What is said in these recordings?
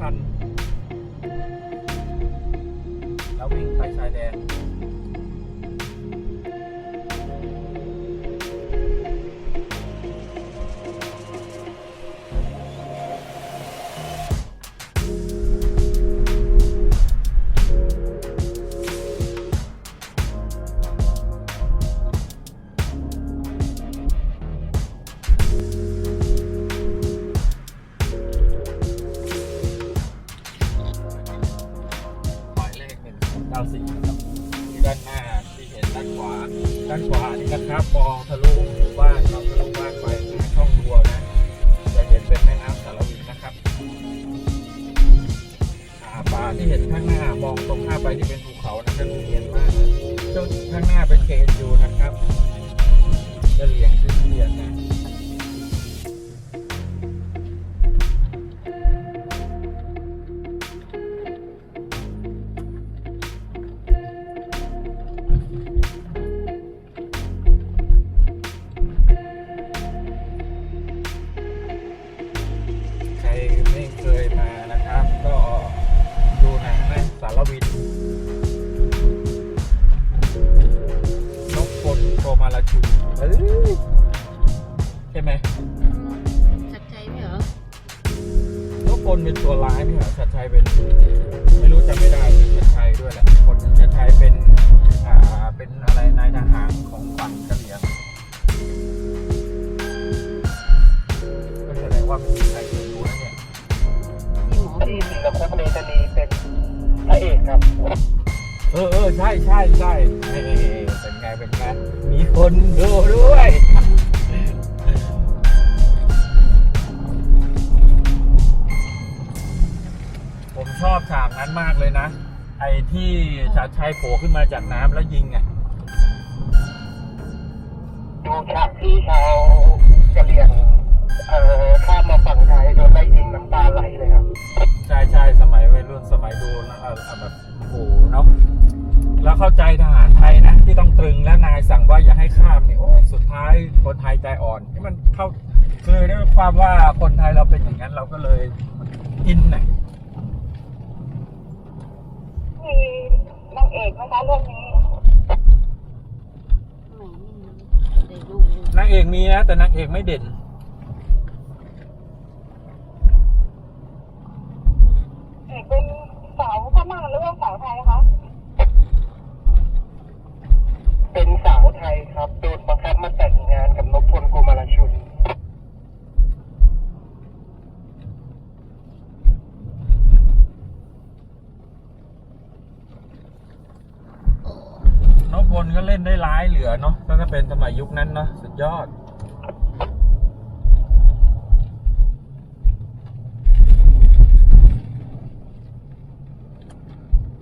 มีรถสวน คนดูด้วย ผมชอบฉากนั้นมากเลยนะ ไอ้ที่ชาชัยโผล่ขึ้นมาจากน้ำแล้วยิงอะ สุดท้ายคนไทยใจอ่อนที่มันเข้าคือด้วยความว่าคนไทยเราเป็นอย่างนั้นเราก็เลยอินน่ะมีนางเอกนะคะเรื่องนี้ไม่ได้ดูนางเอกมีนะแต่นางเอกไม่เด่น ยยุคนั้นเนาะสุดยอด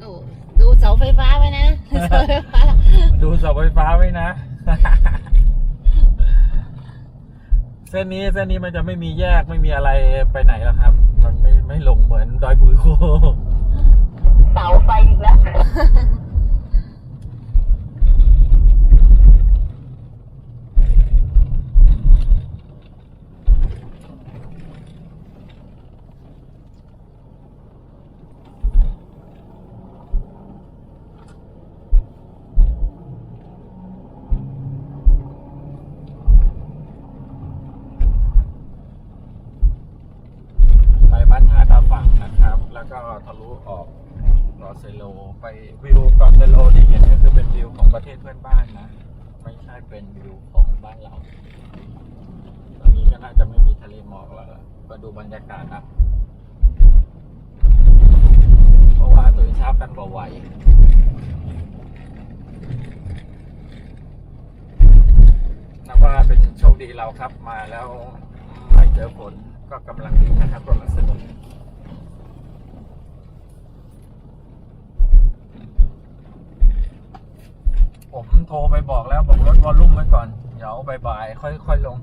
โอ้ดูเสาไฟฟ้าไว้นะเสาไฟฟ้าดูเสาไฟฟ้าไว้นะ เส้นนี้เส้นนี้มันจะไม่มีแยกไม่มีอะไรไปไหนแล้วครับ มันไม่ไม่หลงเหมือนดอยปุยโคเสาไฟอีกแล้ว ไปบ้านท่าตาฝั่งนะครับ แล้วก็ทะลุออกรอเซโลไปวิวเกาะเซโลที่เห็นก็คือเป็นวิวของประเทศเพื่อนบ้านนะ ไม่ใช่เป็นวิวของบ้านเรา ตอนนี้ก็น่าจะไม่มีทะเลหมอกแล้วมาดูบรรยากาศนะเพราะว่าตื่นเช้ากันบ่ไหวนับว่าเป็นโชคดีเราครับมาแล้วไม่เจอฝนก็กำลังดีนะครับรถสนุกผม โทรไปบอกแล้วบอกลดวอลลุ่มไว้ก่อน เดี๋ยวบ่ายๆค่อยๆลง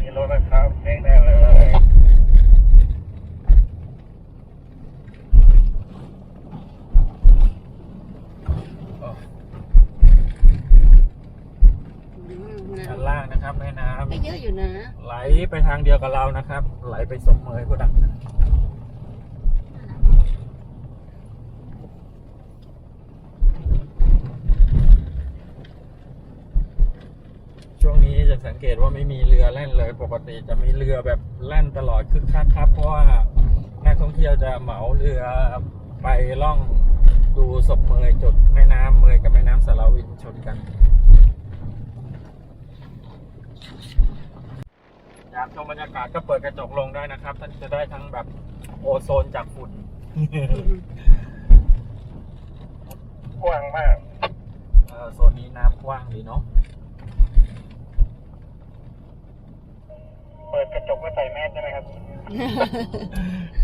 มีรถนะครับเร่งได้เลย ก็เยอะอยู่นะ ไหลไปทางเดียวกับเรา นะครับ ไหลไปสมเมยก็ดังช่วงนี้จะสังเกตว่าไม่มีเรือแล่นเลย ปกติจะมีเรือแบบแล่นตลอดคึกคักครับ เพราะว่านักท่องเที่ยวจะเหมาเรือไปล่องดูศพเมยจุดแม่น้ำเมยกับแม่น้ำสารวินชนกัน อยากชมบรรยากาศก็เปิดกระจกลงได้นะครับท่านจะได้ทั้งแบบโอโซนจากฝุ่นกว้างมากเออโซนนี้น้ำกว้างดีเนาะเปิดกระจกไม่ใส่แมสใช่ไหมครับ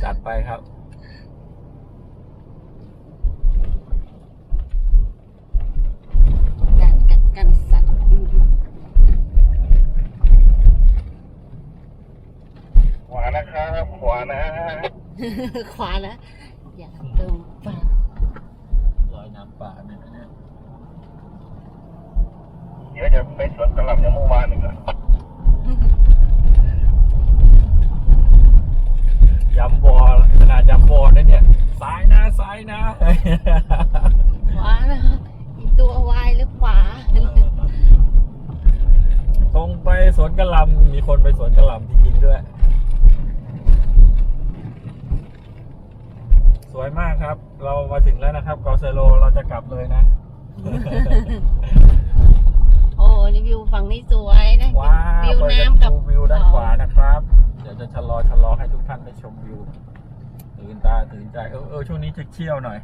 จัดไปครับ ขวาแล้วอย่าเติมป่ารอยน้ำป่าเนี่ยนะเนี่ยเดี๋ยวจะไปสวนกระหล่ำอย่างเมื่อวาน ได้ชมวิวตื่นตาตื่นใจเออเออช่วงนี้จะเชี่ยวหน่อย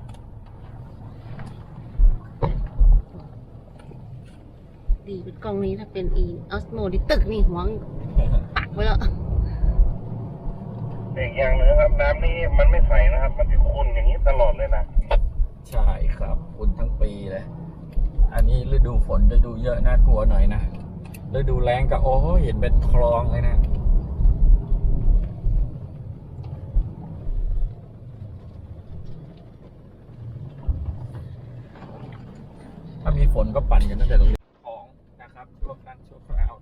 ดีเป็นกล้องนี้ถ้าเป็นอีออสโมดิตึกนี่หัวปักไว้แล้วแต่อีกอย่างหนึงนะครับ น้ำนี่มันไม่ใสนะครับ มันจะขุ่นอย่างนี้ตลอดเลยนะใช่ครับคุณทั้งปีเลย อันนี้ฤดูฝนฤดูเยอะน่ากลัวหน่อยนะฤดูแรงก็โอ้เห็นเป็นคลองเลยนะ มีฝนก็ปั่นกันตั้งแต่ตรงนี้ของนะครับช่วงนั้นชั่วคราว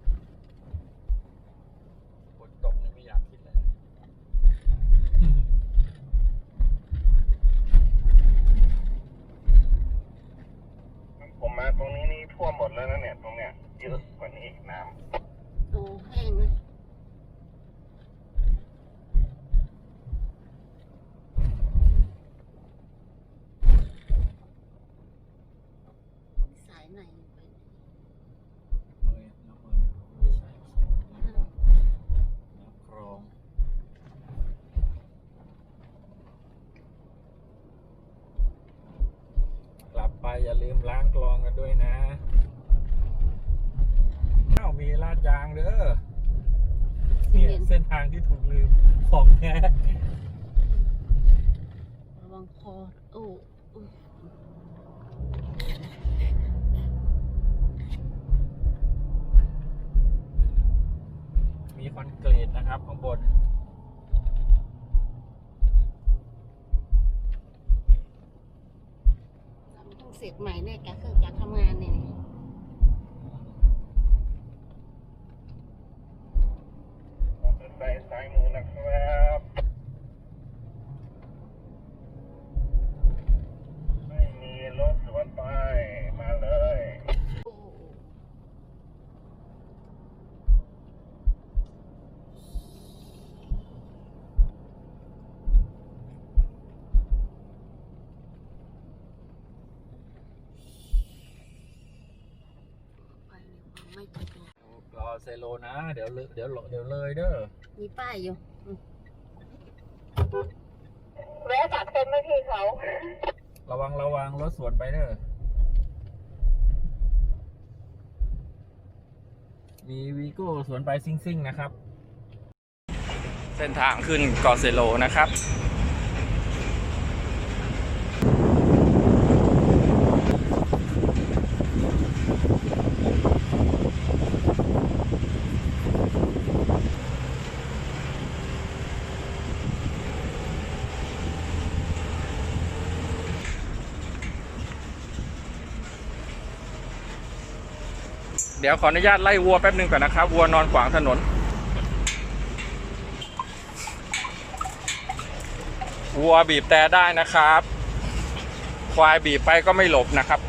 ฝนตกนี่ไม่อยากคิดเลย ผมมาตรงนี้นี่ท่วมหมดแล้วนะเนี่ย ตรงเนี้ยเยอะกว่านี้อีกน้ำ โอ้แห้งเลยสายไหนไป เมยน้ำเมยไม่ใช่ไม่ใช่น้ำน้ำคลอง กลับไปอย่าลืมล้างกรองกันด้วยนะอ้าวมีลาดยางเด้อเนี่ยเส้นทางที่ถูกลืมของแท้ ระวังคอโอ้มีคอนกรีตนะครับ ข้างบนต้องเสร็จใหม่เนี่ยแกเครื่องจักรทำงานเนี่ย เซโลนะ เดี๋ยวเลเดี๋ยวเดี๋ยวเลยเด้อ มีป้ายอยู่อืมแวะตัดเส้นไม่พี่เขาระวังระวังรถสวนไปเด้อ มีวีโก้สวนไปซิ่งซิ่งๆนะครับ เส้นทางขึ้นกอเซโลนะครับ ดี๋ยวขออนุญาตไล่วัวแป๊บหนึงก่อนนะครับ วัวนอนขวางถนน วัวบีบแต่ได้นะครับ ควายบีบไปก็ไม่หลบนะครับ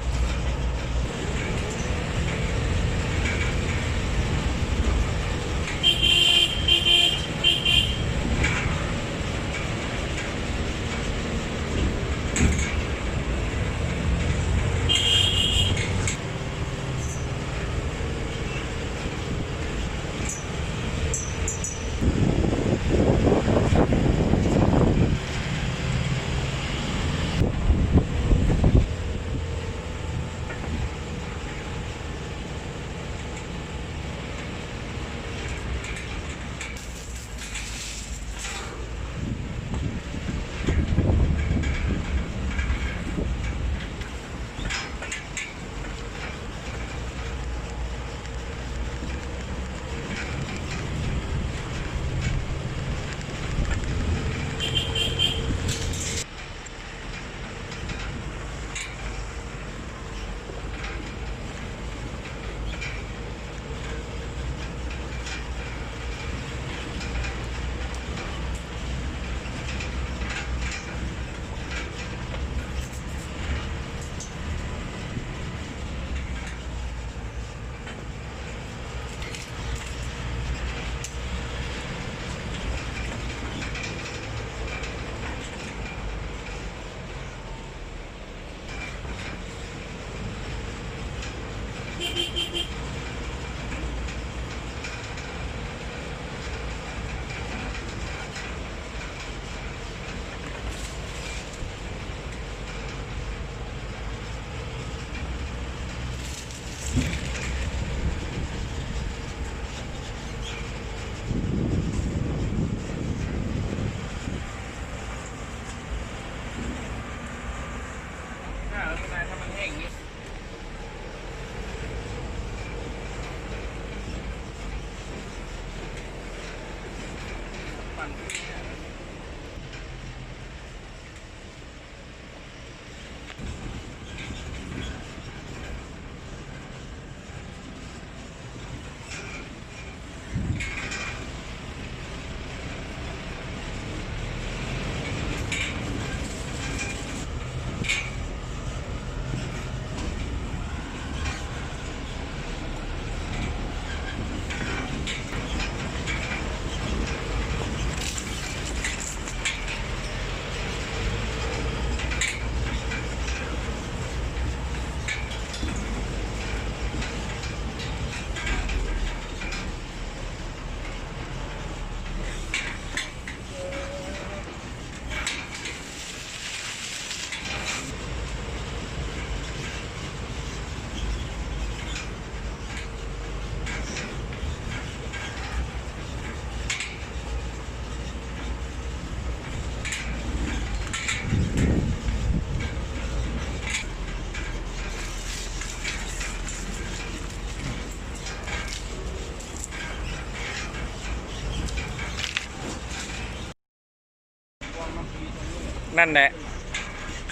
นั่นแหละ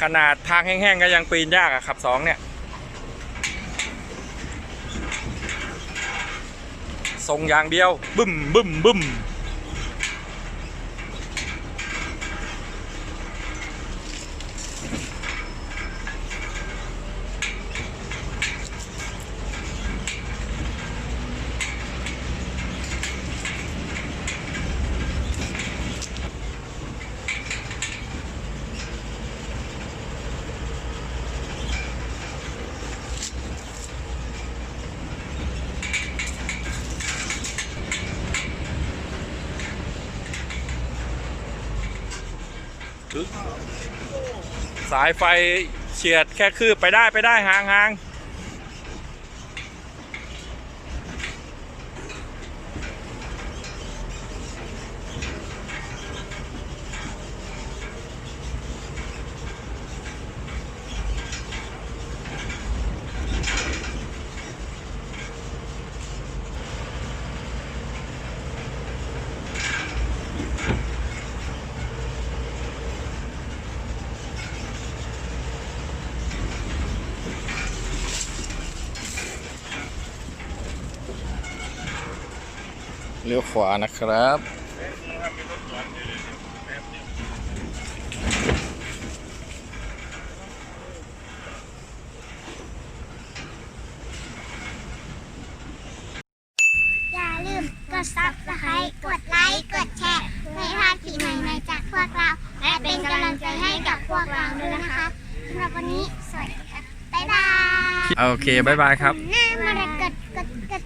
ขนาดทางแห้งๆก็ยังปีนยากอะขับสองเนี่ย ทรงอย่างเดียว บึ้มบึ้มบึ้ม สายไฟเฉียดแค่คืบไปได้ไปได้ห่างห่าง เลี้ยวขวานะครับ อย่าลืมกด subscribe กดไลค์ กดแชร์ไม่พลาดคลิปใหม่ๆจากพวกเรา และเป็นกำลังใจให้กับพวกเราด้วยนะคะสำหรับวันนี้ สวัสดีค่ะบ๊ายบายโอเคบ๊ายบายครับ หน้ามรกตกดกด